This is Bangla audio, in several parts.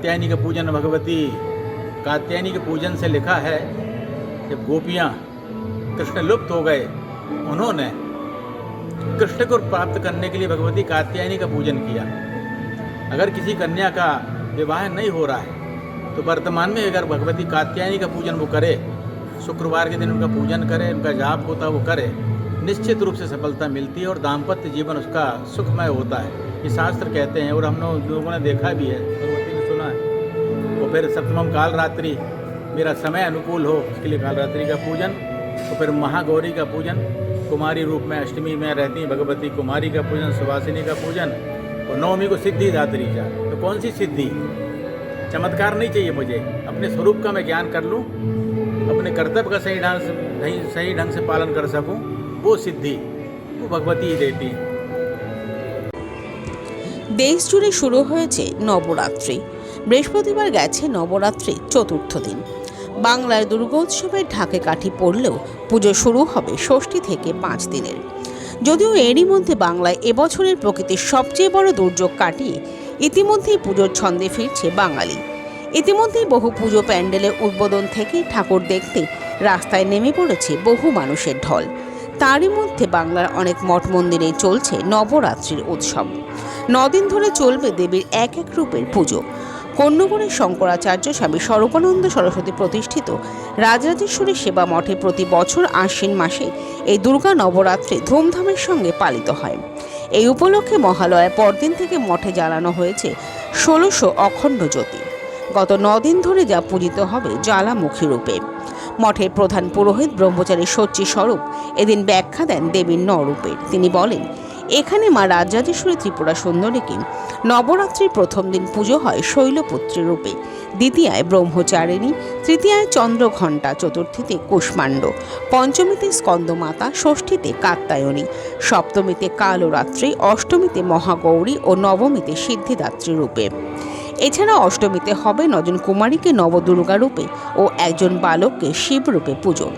कात्यायनी का पूजन भगवती, कात्यायनी के पूजन से लिखा है जब गोपियाँ कृष्ण लुप्त हो गए। उन्होंने कृष्ण को प्राप्त करने के लिए भगवती कात्यायनी का पूजन किया। अगर किसी कन्या का विवाह नहीं हो रहा है तो वर्तमान में अगर भगवती कात्यायनी का पूजन वो करे, शुक्रवार के दिन उनका पूजन करे, उनका जाप होता वो करे, निश्चित रूप से सफलता मिलती है और दाम्पत्य जीवन उसका सुखमय होता है। ये शास्त्र कहते हैं और हम लोग ने देखा भी है। भगवती और फिर सप्तमम काल रात्रि मेरा समय अनुकूल हो इसके लिए काल रात्रि का पूजन और फिर महागौरी का पूजन कुमारी रूप में अष्टमी में रहती भगवती कुमारी का पूजन सुवासिनी का पूजन और नवमी को सिद्धि दात्री जा तो कौन सी सिद्धि चमत्कार नहीं चाहिए मुझे अपने स्वरूप का मैं ज्ञान कर लूँ अपने कर्तव्य का सही ढंग से नहीं सही ढंग से पालन कर सकूँ वो सिद्धि वो भगवती ही देती है দেশ জুড়ে শুরু হয়েছে নবরাত্রি বৃহস্পতিবার গেছে নবরাত্রি চতুর্থ দিন। বাংলার দুর্গোৎসবের ঢাকে কাঠি পড়লেও পুজো শুরু হবে ষষ্ঠী থেকে পাঁচ দিনের। যদিও এরই মধ্যে বাংলায় এবছরের প্রকৃতির সবচেয়ে বড় দুর্যোগ কাটিয়ে ইতিমধ্যেই পুজোর ছন্দে ফিরছে বাঙালি। ইতিমধ্যেই বহু পুজো প্যান্ডেলের উদ্বোধন থেকে ঠাকুর দেখতে রাস্তায় নেমে পড়েছে বহু মানুষের ঢল। তারই মধ্যে বাংলার অনেক মঠ মন্দিরে চলছে নবরাত্রির উৎসব। নদিন ধরে চলবে দেবীর এক এক রূপের পুজো। কন্যগণের শঙ্করাচার্য স্বামী স্বরূপানন্দ সরস্বতী প্রতিষ্ঠিত রাজরাজেশ্বরী সেবা মঠে প্রতি বছর আশ্বিন মাসে এই দুর্গা নবরাত্রি ধুমধামের সঙ্গে পালিত হয়। এই উপলক্ষে মহালয়া পরদিন থেকে মঠে জ্বালানো হয়েছে ষোলোশো অখণ্ড জ্যোতি। গত নদিন ধরে যা পূজিত হবে জ্বালামুখী রূপে। মঠের প্রধান পুরোহিত ব্রহ্মচারী সচ্চি স্বরূপ এদিন ব্যাখ্যা দেন দেবীর নরূপের তিনি বলেন এখানে মা রাজরাজেশ্বরী ত্রিপুরা সুন্দরীকে নবরাত্রির প্রথম দিন পুজো হয় শৈলপুত্রী রূপে। দ্বিতীয়ায় ব্রহ্মচারিণী, তৃতীয়ায় চন্দ্রঘণ্টা, চতুর্থীতে কুষ্মাণ্ড, পঞ্চমীতে স্কন্দমাতা, ষষ্ঠীতে কাত্তায়নী সপ্তমীতে কালরাত্রি, অষ্টমীতে মহাগৌরী ও নবমীতে সিদ্ধিদাত্রী রূপে। এছাড়া অষ্টমীতে হবে নজন কুমারীকে নবদুর্গা রূপে ও একজন বালককে শিবরূপে পুজো।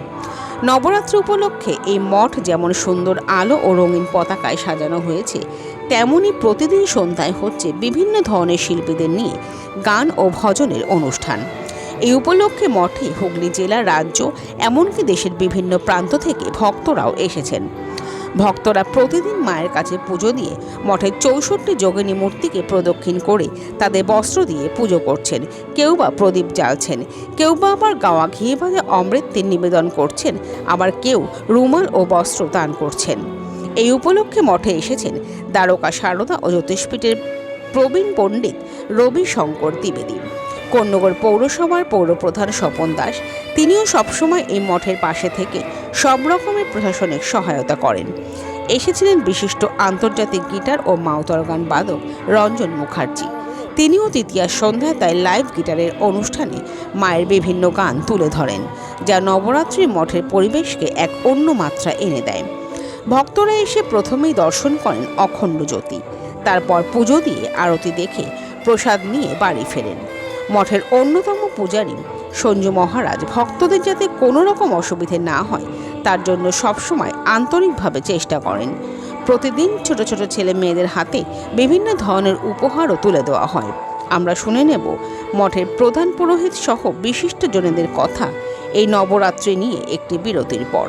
নবরাত্রি উপলক্ষে এই মঠ যেমন সুন্দর আলো ও রঙিন পতাকায় সাজানো হয়েছে, তেমনি প্রতিদিন সন্ধ্যায় হচ্ছে বিভিন্ন ধরনের শিল্পীদের নিয়ে গান ও ভজনের অনুষ্ঠান। এই উপলক্ষে মঠে হুগলি জেলা রাজ্য, এমনকি দেশের বিভিন্ন প্রান্ত থেকে ভক্তরাও এসেছেন। ভক্তরা প্রতিদিন মায়ের কাছে পুজো দিয়ে মঠের চৌষট্টি যোগিনী মূর্তিকে প্রদক্ষিণ করে তাদের বস্ত্র দিয়ে পুজো করছেন। কেউ বা প্রদীপ জ্বালছেন, কেউ বা আবার গাওয়া ঘিয়ে ভাজা অমৃতের নিবেদন করছেন, আবার কেউ রুমাল ও বস্ত্র দান করছেন। এই উপলক্ষে মঠে এসেছেন দ্বারকা সারদা ও জ্যোতিষপীঠের প্রবীণ পণ্ডিত রবি শঙ্কর দ্বিবেদী। কন্যগর পৌরসভার পৌরপ্রধান স্বপন দাস, তিনিও সবসময় এই মঠের পাশে থেকে সব রকমের প্রশাসনিক সহায়তা করেন। এসেছিলেন বিশিষ্ট আন্তর্জাতিক গিটার ও মাউতরগান বাদক রঞ্জন মুখার্জি। তিনিও তৃতীয় সন্ধ্যায় তাই লাইভ গিটারের অনুষ্ঠানে মায়ের বিভিন্ন গান তুলে ধরেন, যা নবরাত্রি মঠের পরিবেশকে এক অন্য মাত্রা এনে দেয়। ভক্তরা এসে প্রথমেই দর্শন করেন অখণ্ড জ্যোতি। তারপর পুজো দিয়ে আরতি দেখে প্রসাদ নিয়ে বাড়ি ফেরেন। মঠের অন্যতম পূজারী। সঞ্জু মহারাজ ভক্তদের যাতে কোনো রকম অসুবিধে না হয়, তার জন্য সবসময় আন্তরিকভাবে চেষ্টা করেন। প্রতিদিন ছোট ছোট ছেলে মেয়েদের হাতে বিভিন্ন ধরনের উপহারও তুলে দেওয়া হয়। আমরা শুনে নেব, মঠের প্রধান পুরোহিত সহ বিশিষ্ট জনেদের কথা এই নবরাত্রি নিয়ে একটি বিরতির পর।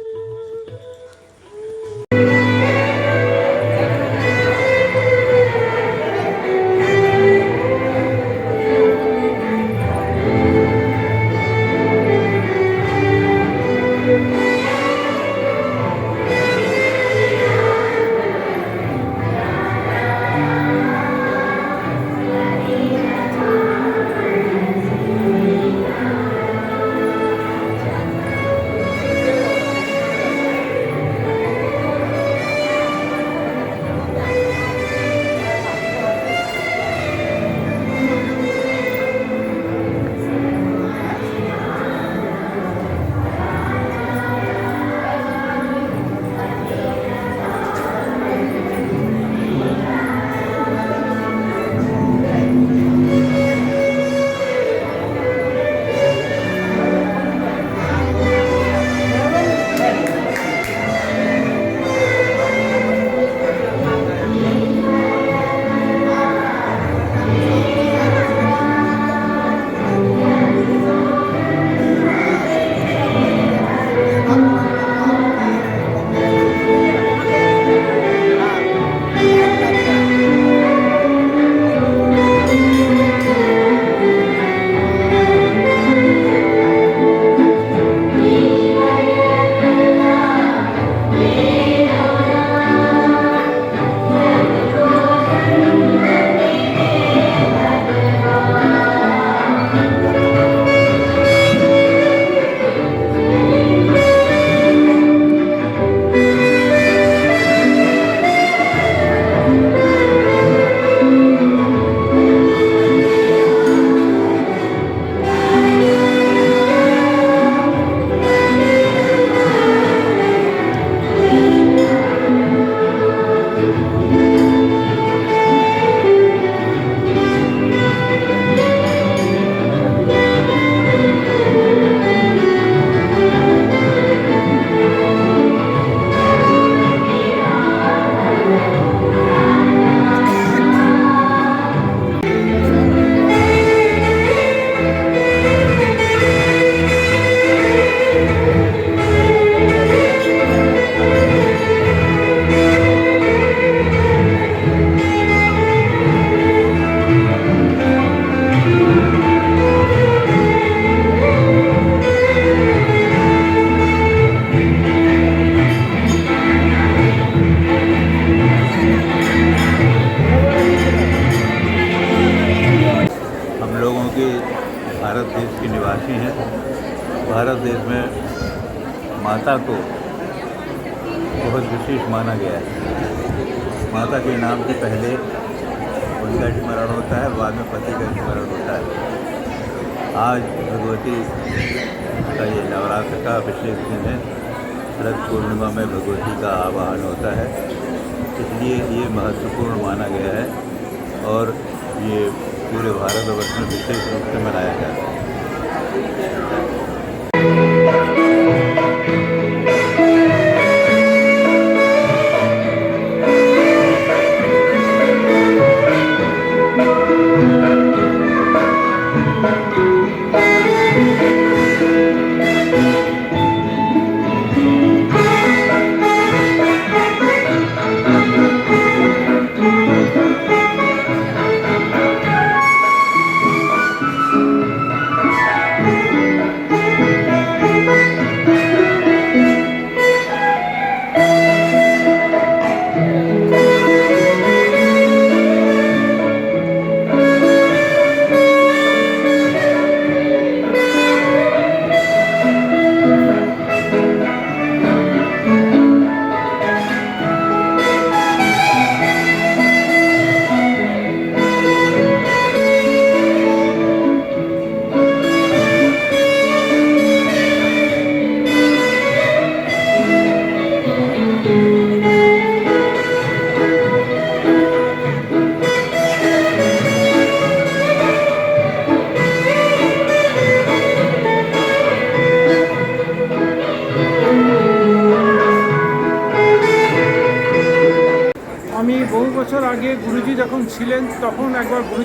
हैं। भारत देश में माता को बहुत विशेष माना गया है। माता के नाम से पहले उनका स्मरण होता है, बाद में पति का स्मरण होता है। आज भगवती का ये नवरात्र का विशेष दिन है। शरद पूर्णिमा में भगवती का आवाहन होता है। इसलिए ये महत्वपूर्ण माना गया है और ये पूरे भारतवर्ष में विशेष रूप से मनाया जाता है।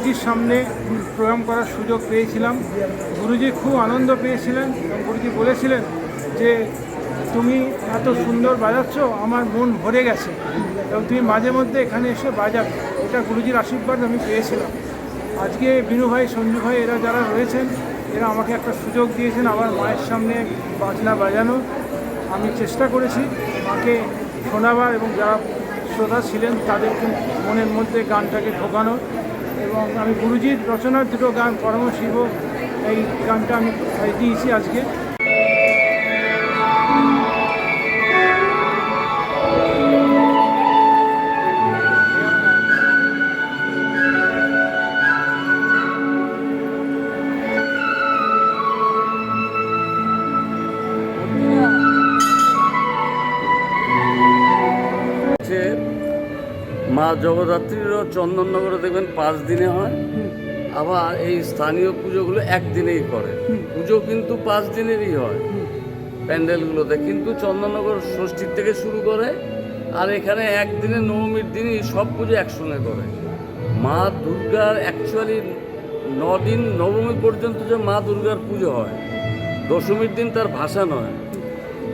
গুরুজির সামনে প্রোগ্রাম করার সুযোগ পেয়েছিলাম। গুরুজি খুব আনন্দ পেয়েছিলেন এবং গুরুজি বলেছিলেন যে, তুমি এত সুন্দর বাজাচ্ছ, আমার মন ভরে গেছে এবং তুমি মাঝে মধ্যে এখানে এসে বাজাবে। এটা গুরুজির আশীর্বাদ আমি পেয়েছিলাম। আজকে বিনু ভাই, সঞ্জু ভাই এরা যারা রয়েছেন, এরা আমাকে একটা সুযোগ দিয়েছেন আমার মায়ের সামনে বাজনা বাজানো আমি চেষ্টা করেছি মাকে শোনাবার এবং যারা শ্রোতা ছিলেন তাদেরকে মনের মধ্যে গানটাকে ঢোকানো এবং আমি গুরুজির রচনার দুটো গান, পরম শিব, এই গানটা আমি দিয়েছি আজকে। মা জগদ্ধাত্রীরও চন্দননগরে দেখবেন পাঁচ দিনে হয়। আবার এই স্থানীয় পুজোগুলো একদিনেই করে। পুজো কিন্তু পাঁচ দিনেরই হয়। প্যান্ডেলগুলোতে। কিন্তু চন্দননগর ষষ্ঠীর থেকে শুরু করে, আর এখানে একদিনে নবমীর দিনই সব পুজো একসঙ্গে করে। মা দুর্গার অ্যাকচুয়ালি দিন নবমী পর্যন্ত যে মা দুর্গার পুজো হয়, দশমীর দিন তার ভাষা নয়।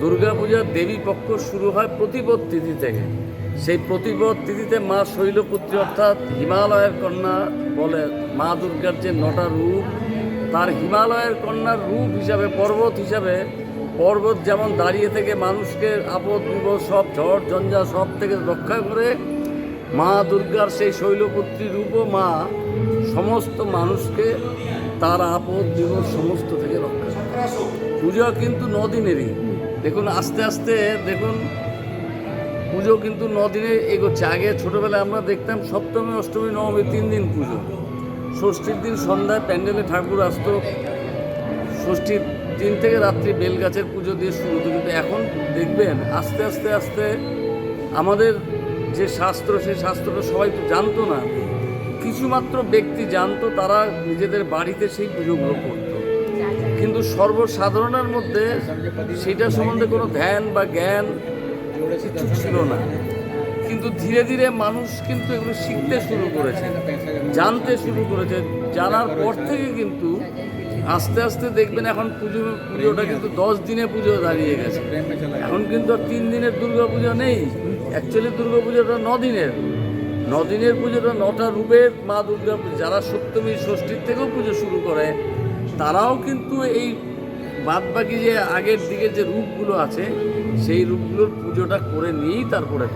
দুর্গা দুর্গাপূজার দেবী পক্ষ শুরু হয় প্রতিপদ তিথি থেকে। সেই প্রতিপদ তিথিতে মা শৈলপুত্রী অর্থাৎ হিমালয়ের কন্যা বলে মা দুর্গার যে নটা রূপ, তার হিমালয়ের কন্যার রূপ হিসাবে, পর্বত হিসাবে, পর্বত যেমন দাঁড়িয়ে থেকে মানুষকে আপদ, বিপদ, সব ঝড়, ঝঞ্ঝা সব থেকে রক্ষা করে, মা দুর্গার সেই শৈলপুত্রী রূপও মা সমস্ত মানুষকে তার আপদ, বিপদ সমস্ত থেকে রক্ষা করে। পুজো কিন্তু নদিনেরই। দেখুন, আস্তে আস্তে দেখুন পুজো কিন্তু নদিনে এগোচ্ছে। আগে ছোটোবেলায় আমরা দেখতাম সপ্তমী, অষ্টমী, নবমী তিন দিন পুজো। ষষ্ঠীর দিন সন্ধ্যায় প্যান্ডেলে ঠাকুর আসতো। ষষ্ঠীর দিন থেকে রাত্রি বেলগাছের পুজো দিয়ে শুরু হতো। কিন্তু এখন দেখবেন, আস্তে আস্তে আস্তে আমাদের যে শাস্ত্র, সেই শাস্ত্রটা সবাই তো জানতো না। কিছুমাত্র ব্যক্তি জানতো, তারা নিজেদের বাড়িতে সেই পুজোগুলো করতো। কিন্তু সর্বসাধারণের মধ্যে সেটা সম্বন্ধে কোনো ধ্যান বা জ্ঞান ছিল না। কিন্তু ধীরে ধীরে মানুষ কিন্তু এগুলো শিখতে শুরু করেছে, জানতে শুরু করেছে, জানার পর থেকে কিন্তু আস্তে আস্তে দেখবেন এখন পুজো, পুজোটা কিন্তু দশ দিনে পুজো দাঁড়িয়ে গেছে। এখন কিন্তু আর তিন দিনের দুর্গা পুজো নেই অ্যাকচুয়ালি দুর্গা পুজোটা ন দিনের। ন দিনের পুজোটা নটা রূপের মা দুর্গা যারা সপ্তমী, ষষ্ঠীর থেকেও পুজো শুরু করে, তারাও কিন্তু এই বাদ বাকি যে আগের দিকে যে রূপগুলো আছে সেই রূপগুলোর পুজোটা করে নিয়েই তারপরে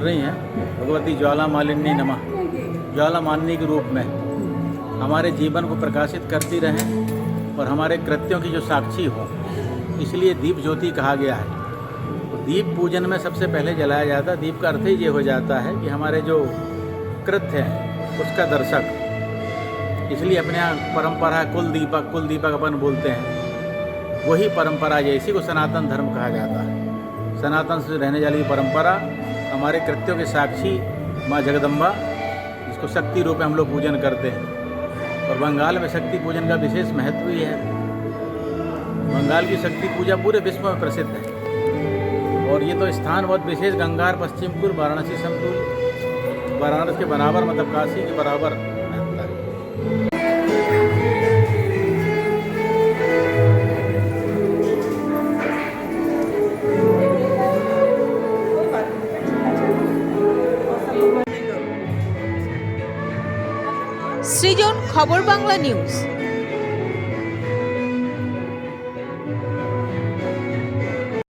रही हैं। भगवती ज्वाला मालिनी नमः। ज्वाला मालिनी के रूप में हमारे जीवन को प्रकाशित करती रहें और हमारे कृत्यों की जो साक्षी हो। इसलिए दीप ज्योति कहा गया है। दीप पूजन में सबसे पहले जलाया जाता है दीप का अर्थ ही ये हो जाता है कि हमारे जो कृत्य हैं, उसका दर्शक। इसलिए अपने यहाँ परंपरा है कुल दीपक कुल दीपक अपन बोलते हैं। वही परंपरा है इसी को सनातन धर्म कहा जाता है। सनातन से रहने वाली परंपरा हमारे कृत्यों के साक्षी माँ जगदम्बा इसको शक्ति रूप में हम लोग पूजन करते हैं। और बंगाल में शक्ति पूजन का विशेष महत्व ही है। बंगाल की शक्ति पूजा पूरे विश्व में प्रसिद्ध है। और ये तो स्थान बहुत विशेष, गंगार पश्चिमपुर वाराणसी समतुल, वाराणसी के बराबर मतलब काशी के बराबर। খবর বাংলা নিউজ।